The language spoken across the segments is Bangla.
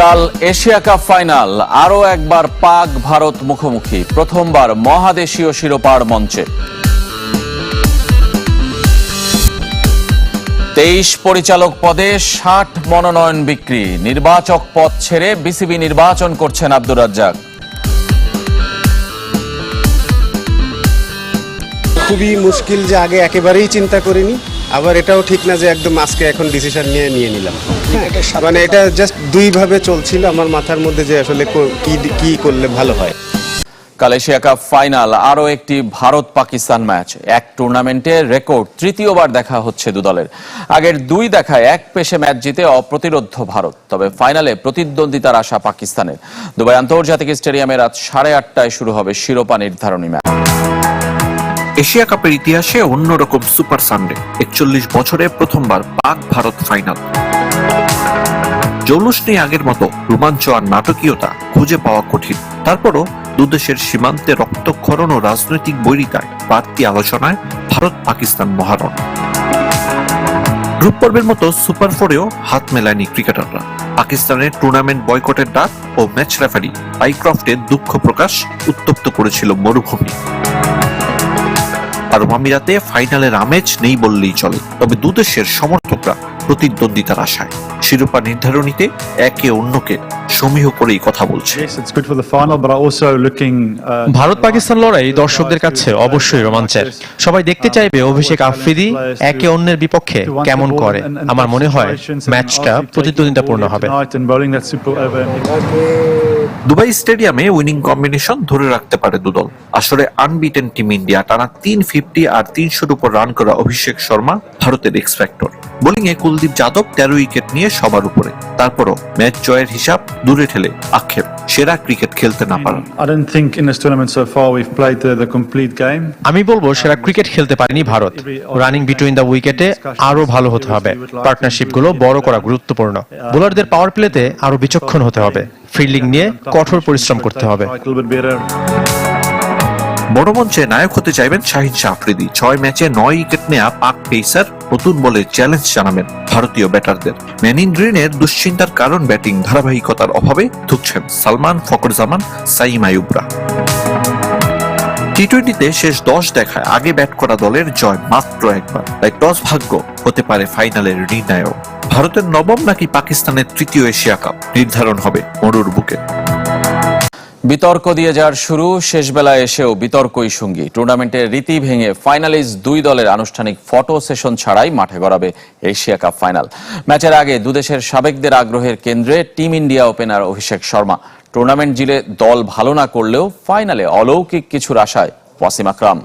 কাল এশিয়া কাপ ফাইনাল, আরও একবার পাক ভারত মুখোমুখি, প্রথমবার মহাদেশীয় শিরোপার মঞ্চে। তেইশ পরিচালক পদে ষাট মনোনয়ন বিক্রি, নির্বাচক পদ ছেড়ে বিসিবি নির্বাচন করছেন আব্দুর রাজ্জাক। খুবই মুশকিল যে আগে একেবারেই চিন্তা করিনি। আবার এটাও ঠিক না যে একদম আজকে এখন ডিসিশন নিয়ে নিয়ে নিলাম। মানে এটা জাস্ট দুইভাবে চলছিল আমার মাথার মধ্যে যে আসলে কি কি করলে ভালো হয়। কাল এশিয়া কাপ ফাইনাল আরও একটি ভারত পাকিস্তান ম্যাচ এক টুর্নামেন্টে রেকর্ড তৃতীয়বার দেখা হচ্ছে দু দলের। আগের দুই দেখায় এক পেশে ম্যাচ জিতে অপ্রতিরোধ ভারত। তবে ফাইনালে প্রতিদ্বন্দ্বিতার আশা পাকিস্তানের। দুবাই আন্তর্জাতিক স্টেডিয়ামে রাত সাড়ে আটটায় শুরু হবে শিরোপা নির্ধারণী ম্যাচ এশিয়া কাপের ইতিহাসে অন্যরকম সুপার সানডে, একচল্লিশ বছরে প্রথমবার পাক ভারত ফাইনাল। জৌলুস নেই আগের মতো, রোমাঞ্চ আর নাটকীয়তা খুঁজে পাওয়া কঠিন। তারপরও দুদেশের সীমান্তে রক্তক্ষরণ ও রাজনৈতিক বৈরিতায় বাড়তি আলোচনায় ভারত পাকিস্তান মহারণ। গ্রুপ পর্বের মতো সুপার ফোরেও হাত মেলায়নি ক্রিকেটাররা। পাকিস্তানের টুর্নামেন্ট বয়কটের ডাক ও ম্যাচ রেফারি পাইক্রফটের দুঃখ প্রকাশ উত্তপ্ত করেছিল মরুভূমি। আর আমিরাতে ফাইনালের আমেজ নেই বললেই চলে। তবে দুদেশের সমর্থকরা প্রতিদ্বন্দ্বিতার আশায়। শিরোপা নির্ধারণীতে একে অন্যকে সমীহ করেই কথা বলছে. Uh, ভারত পাকিস্তান লড়াই দর্শকদের কাছে অবশ্যই রোমাঞ্চের। সবাই দেখতে চাইবে অভিষেক আফ্রিদি একে অন্যের বিপক্ষে কেমন করে। আমার মনে হয় ম্যাচটা প্রতিদ্বন্দ্বিতাপূর্ণ হবে। দুবাই স্টেডিয়ামে উইনিং কম্বিনেশন ধরে রাখতে পারে দুদল। আসলে আনবিটেন টিম ইন্ডিয়া টানা তিন ফিফটি আর তিনশোর উপর রান করা অভিষেক শর্মা, ভারতের এক্স ফ্যাক্টর বোলিং এ কুলদীপ যাদব তেরো উইকেট নিয়ে সবার উপরে। তারপরও ম্যাচ জয়ের হিসাব দূরে ঠেলে আক্ষেপ সেরা ক্রিকেট খেলতে না পারা। I don't think in this tournament so far we've played the, the complete game. আমি বলব সেরা ক্রিকেট খেলতে পারেনি ভারত। রানিং বিটুইন দ্য উইকেটে আরও ভালো হতে হবে। পার্টনারশিপগুলো বড় করা গুরুত্বপূর্ণ। বোলারদের পাওয়ার প্লেতে আরও বিচক্ষণ হতে হবে। ফিল্ডিং নিয়ে কঠোর পরিশ্রম করতে হবে। বড় মঞ্চে নায়ক হতে চাইবেন শাহিন শাহ আফ্রিদি ছয় ম্যাচে নয় উইকেট নেয়া পাক পেসার নতুন বলে চ্যালেঞ্জ জানাবেন ভারতীয় ব্যাটারদের। ম্যানিন গ্রিনের দুশ্চিন্তার কারণ ব্যাটিং ধারাবাহিকতার অভাবে ধুকছেন সালমান ফকরজামান সাইম আয়ুবরা টি টোয়েন্টিতে শেষ দশ দেখায় আগে ব্যাট করা দলের জয় মাত্র একবার। তাই টস ভাগ্য হতে পারে ফাইনালের নির্ণায়ক। ভারতের নবম নাকি পাকিস্তানের তৃতীয় এশিয়া কাপ নির্ধারণ হবে মরুর বুকে। বিতর্ক দিয়ে যার শুরু শেষ বেলায় এসেও বিতর্কই সঙ্গী। টুর্নামেন্টের রীতি ভেঙে ফাইনালিস্ট দুই দলের আনুষ্ঠানিক ফটো সেশন ছাড়াই মাঠে গড়াবে এশিয়া কাপ ফাইনাল। ম্যাচের আগে দুদেশের সাবেকদের আগ্রহের কেন্দ্রে team India opener Abhishek Sharma. Tournament জিলে দল ভালো না করলেও ফাইনালে অলৌকিক কিছুর আশায় ওয়াসিম আকরাম।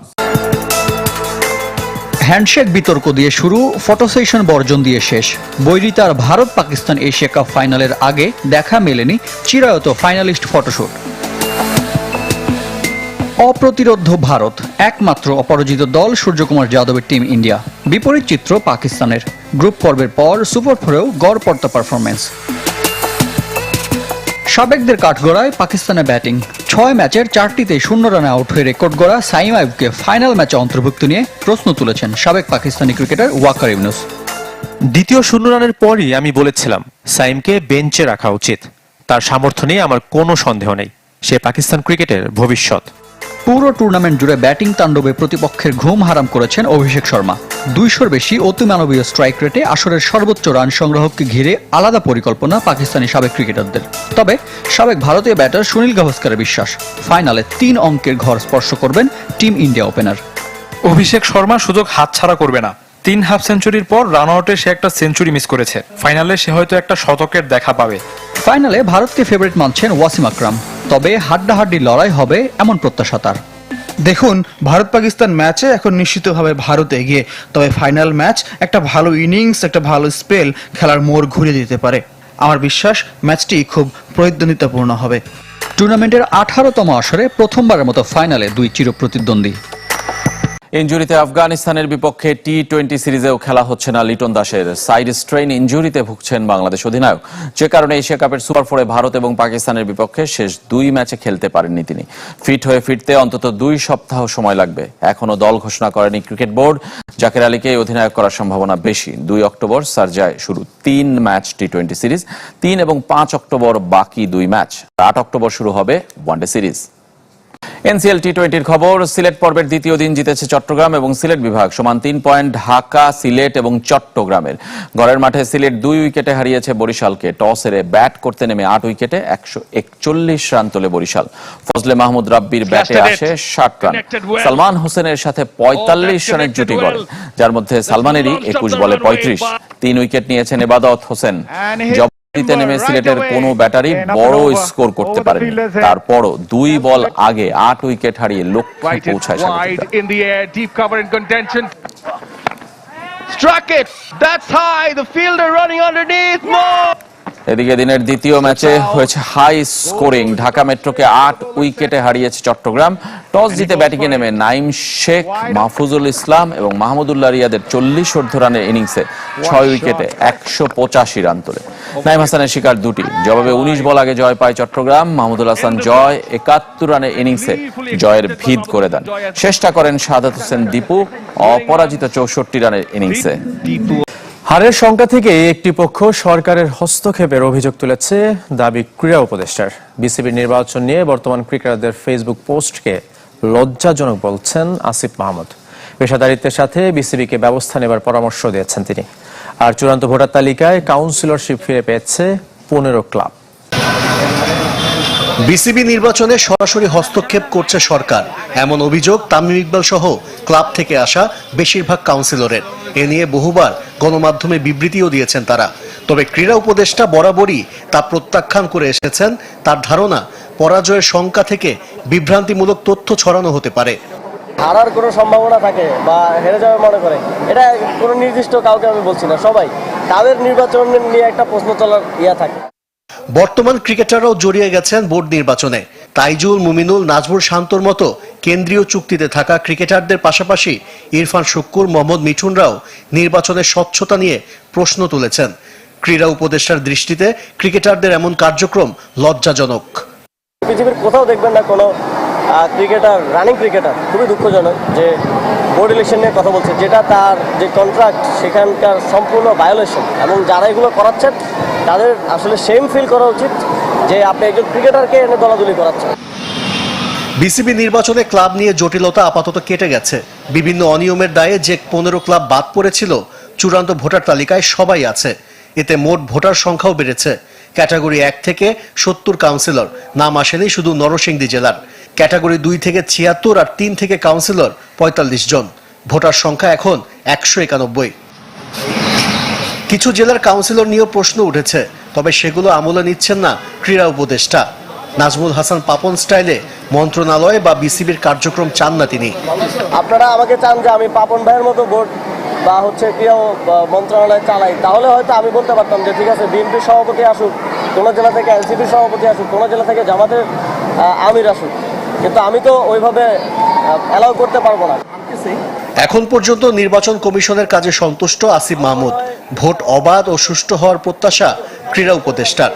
হ্যান্ডশেক বিতর্ক দিয়ে শুরু, ফটো সেশন বর্জন দিয়ে শেষ। বৈরিতার ভারত পাকিস্তান এশিয়া কাপ ফাইনালের আগে দেখা মেলেনি চিরায়ত ফাইনালিস্ট ফটোশুট। অপ্রতিরোধ্য ভারত, একমাত্র অপরাজিত দল সূর্যকুমার যাদবের টিম ইন্ডিয়া বিপরীত চিত্র পাকিস্তানের। গ্রুপ পর্বের পর সুপার ফোরেও গড়পড়তা পারফরমেন্স সাবেকদের কাঠগড়ায় পাকিস্তানের ব্যাটিং ছয় ম্যাচের চারটিতে শূন্য রানে আউট হয়ে রেকর্ড গড়া সাইম আইবকে ফাইনাল ম্যাচে অন্তর্ভুক্ত নিয়ে প্রশ্ন তুলেছেন সাবেক পাকিস্তানি ক্রিকেটার ওয়াকার ইউনুস। দ্বিতীয় শূন্য রানের পরই আমি বলেছিলাম, সাইমকে বেঞ্চে রাখা উচিত। তার সামর্থ্য নিয়ে আমার কোনো সন্দেহ নেই। সে পাকিস্তান ক্রিকেটের ভবিষ্যৎ। পুরো টুর্নামেন্ট জুড়ে ব্যাটিং তাণ্ডবে প্রতিপক্ষের ঘুম হারাম করেছেন অভিষেক শর্মা। দুইশোর বেশি অতিমানবীয় স্ট্রাইক রেটে আসরের সর্বোচ্চ রান সংগ্রহকে ঘিরে আলাদা পরিকল্পনা পাকিস্তানি সাবেক ক্রিকেটারদের। তবে সাবেক ভারতীয় ব্যাটার সুনীল গাভাস্কারের বিশ্বাস ফাইনালে তিন অঙ্কের ঘর স্পর্শ করবেন team India opener. Abhishek Sharma সুযোগ হাতছাড়া করবে না। তিন হাফ সেঞ্চুরির পর রান আউটে সে একটা সেঞ্চুরি মিস করেছে। ফাইনালে সে হয়তো একটা শতকের দেখা পাবে। ফাইনালে ভারতকে ফেভারিট মানছেন ওয়াসিম আকরাম। তবে হাড্ডাহাড্ডি লড়াই হবে এমন প্রত্যাশা তার। দেখুন ভারত পাকিস্তান ম্যাচে এখন নিশ্চিতভাবে ভারত এগিয়ে তবে ফাইনাল ম্যাচ একটা ভালো ইনিংস একটা ভালো স্পেল খেলার মোড় ঘুরিয়ে দিতে পারে। আমার বিশ্বাস ম্যাচটি খুব প্রতিদ্বন্দ্বিতাপূর্ণ হবে। টুর্নামেন্টের আঠারোতম আসরে প্রথমবারের মতো ফাইনালে দুই চিরপ্রতিদ্বন্দ্বী ইঞ্জুরিতে আফগানিস্তানের বিপক্ষে টি টোয়েন্টি সিরিজেও খেলা হচ্ছে না লিটন দাসের। সাইড স্ট্রেইন ইঞ্জুরিতে ভুগছেন বাংলাদেশ অধিনায়ক। যে কারণে এশিয়া কাপের সুপার ফোরে ভারত এবং পাকিস্তানের বিপক্ষে শেষ দুই ম্যাচে খেলতে পারেননি তিনি। ফিট হয়ে ফিরতে অন্তত দুই সপ্তাহ সময় লাগবে। এখনও দল ঘোষণা করেনি ক্রিকেট বোর্ড, জাকের আলীকে অধিনায়ক করার সম্ভাবনা বেশি। দুই অক্টোবর সার্জায় শুরু তিন ম্যাচ টি টোয়েন্টি সিরিজ, তিন এবং পাঁচ অক্টোবর বাকি দুই ম্যাচ। আট অক্টোবর শুরু হবে ওয়ানডে সিরিজ। এনসিএল টি টোয়েন্টির খবর সিলেট পর্বের দ্বিতীয় দিন জিতেছে চট্টগ্রাম এবং সিলেট বিভাগ। সমান তিন পয়েন্ট ঢাকা সিলেট এবং চট্টগ্রামের। ঘরের মাঠে সিলেট দুই উইকেটে হারিয়েছে বরিশালকে। টস হেরে ব্যাট করতে নেমে আট উইকেটে একশো একচল্লিশ রান তোলে বরিশাল। ফজলে মাহমুদ রাব্বির ব্যাটে আসে ষাট রান। সালমান হোসেনের সাথে পঁয়তাল্লিশ রানের জুটি গড়ে। যার মধ্যে সালমানেরই একুশ বলে পঁয়ত্রিশ। তিন উইকেট নিয়েছেন এবাদত হোসেন। দিতে নেমে সিলেটের কোনো ব্যাটারি বড় স্কোর করতে পারেনি তারপরও দুই বল আগে আট উইকেট হারিয়ে লক্ষ্যে পৌঁছায়. Struck it. That's high. The fielder running underneath. More. এদিকে দিনের দ্বিতীয় ম্যাচে হয়েছে হাই স্কোরিং ঢাকা মেট্রোকে আট উইকেটে হারিয়েছে চট্টগ্রাম টস জিতে ব্যাটিংয়ে নেমে নাইম শেখ মাহফুজুল ইসলাম এবং মাহমুদুল্লাহ রিয়াদের চল্লিশ অর্ধ রানের ইনিংসে ছয় উইকেটে একশো পঁচাশি রান তোলে নাইম হাসানের শিকার দুটি। জবাবে উনিশ বল আগে জয় পায় চট্টগ্রাম। মাহমুদুল হাসান জয় একাত্তর রানের ইনিংসে জয়ের ভিত করে দেন। চেষ্টা করেন সাদাত হোসেন দীপু, অপরাজিত চৌষট্টি রানের ইনিংসে। হারের শঙ্কা থেকে একটি পক্ষ সরকারের হস্তক্ষেপের অভিযোগ তুলেছে দাবি ক্রীড়া উপদেষ্টার। বিসিবির নির্বাচন নিয়ে বর্তমান ক্রিকেটারদের ফেসবুক পোস্টকে লজ্জাজনক বলছেন আসিফ মাহমুদ। পেশাদারিত্বের সাথে বিসিবিকে ব্যবস্থা নেবার পরামর্শ দিয়েছেন তিনি। আর চূড়ান্ত ভোটার তালিকায় কাউন্সিলরশিপ ফিরে পেয়েছে পনেরো ক্লাব বিসিবি নির্বাচনে সরাসরি হস্তক্ষেপ করছে সরকার। এমন অভিযোগ তামিম ইকবাল সহ ক্লাব থেকে আসা বেশিরভাগ কাউন্সিলরের এ নিয়ে বহুবার গণমাধ্যমে বিবৃতিও দিয়েছেন তারা। তবে ক্রীড়া উপদেষ্টা বরাবরই তা প্রত্যাখ্যান করে এসেছেন। তার ধারণা, পরাজয়ের শঙ্কা থেকে বিভ্রান্তিমূলক তথ্য ছড়ানো হতে পারে। হারার কোনো সম্ভাবনা থাকে বা হেরে যাবে মনে করে এটা কোনো নির্দিষ্ট কাউকে আমি বলছি না সবাই। তাদের নির্বাচন নিয়ে একটা প্রশ্ন তোলার ইয়া থাকে। বর্তমান ক্রিকেটাররাও জড়িয়ে গেছেন বোর্ড নির্বাচনে। তাইজুল মুমিনুল নাজমুল শান্তর মতো কেন্দ্রীয় চুক্তিতে থাকা ক্রিকেটারদের পাশাপাশি ইরফান শুক্কুর মোহাম্মদ মিঠুনরাও নির্বাচনের স্বচ্ছতা নিয়ে প্রশ্ন তুলেছেন। ক্রীড়া উপদেষ্টার দৃষ্টিতে ক্রিকেটারদের এমন কার্যক্রম লজ্জাজনক। পৃথিবীর কোথাও দেখবেন না কোনো ক্রিকেটার রানিং ক্রিকেটার খুবই দুঃখজনক যে বোর্ড ইলেকশন নিয়ে কথা বলছে, যেটা তার যে কন্ট্রাক্ট সেখানকার সম্পূর্ণ ভায়োলেশন এবং যারা এগুলো করাচ্ছেন, তাদের আসলে সেম ফিল করা উচিত যে আপনি একজন ক্রিকেটারকে এনে দলাদলি করাচ্ছেন। বিসিবি নির্বাচনে ক্লাব নিয়ে জটিলতা আপাতত কেটে গেছে। বিভিন্ন অনিয়মের দায়ে যে পনেরো ক্লাব বাদ পড়েছিল, চূড়ান্ত ভোটার তালিকায় সবাই আছে। এতে মোট ভোটার সংখ্যাও বেড়েছে। ক্যাটাগরি এক থেকে সত্তর কাউন্সিলর। নাম আসেনি শুধু নরসিংদী জেলার। ক্যাটাগরি দুই থেকে ছিয়াত্তর আর তিন থেকে কাউন্সিলর পঁয়তাল্লিশ জন। ভোটার সংখ্যা এখন একশো একানব্বই। কিছু জেলার কাউন্সিলর নিয়েও প্রশ্ন উঠেছে, তবে সেগুলো আমলে নিচ্ছেন না ক্রীড়া উপদেষ্টা। নাজমুল হাসান পাপন স্টাইলে মন্ত্রণালয় বা বিসিবির কার্যক্রম চান না তিনি। আপনারা আমাকে চান যে আমি পাপন ভাইয়ের মতো বোর্ড বা হচ্ছে ক্রিয়া বা মন্ত্রণালয় চালাই। তাহলে হয়তো আমি বলতে পারতাম যে ঠিক আছে, বিএনপির সভাপতি আসুক, কোনো জেলা থেকে এনসিপির সভাপতি আসুক, কোনো জেলা থেকে জামাতের আমির আসুক। কিন্তু আমি তো ওইভাবে অ্যালাউ করতে পারব না। এখন পর্যন্ত নির্বাচন কমিশনের কাজে সন্তুষ্ট আসিফ মাহমুদ। ভোট অবাধ ও সুষ্ঠু হওয়ার প্রত্যাশা ক্রীড়া উপদেষ্টার।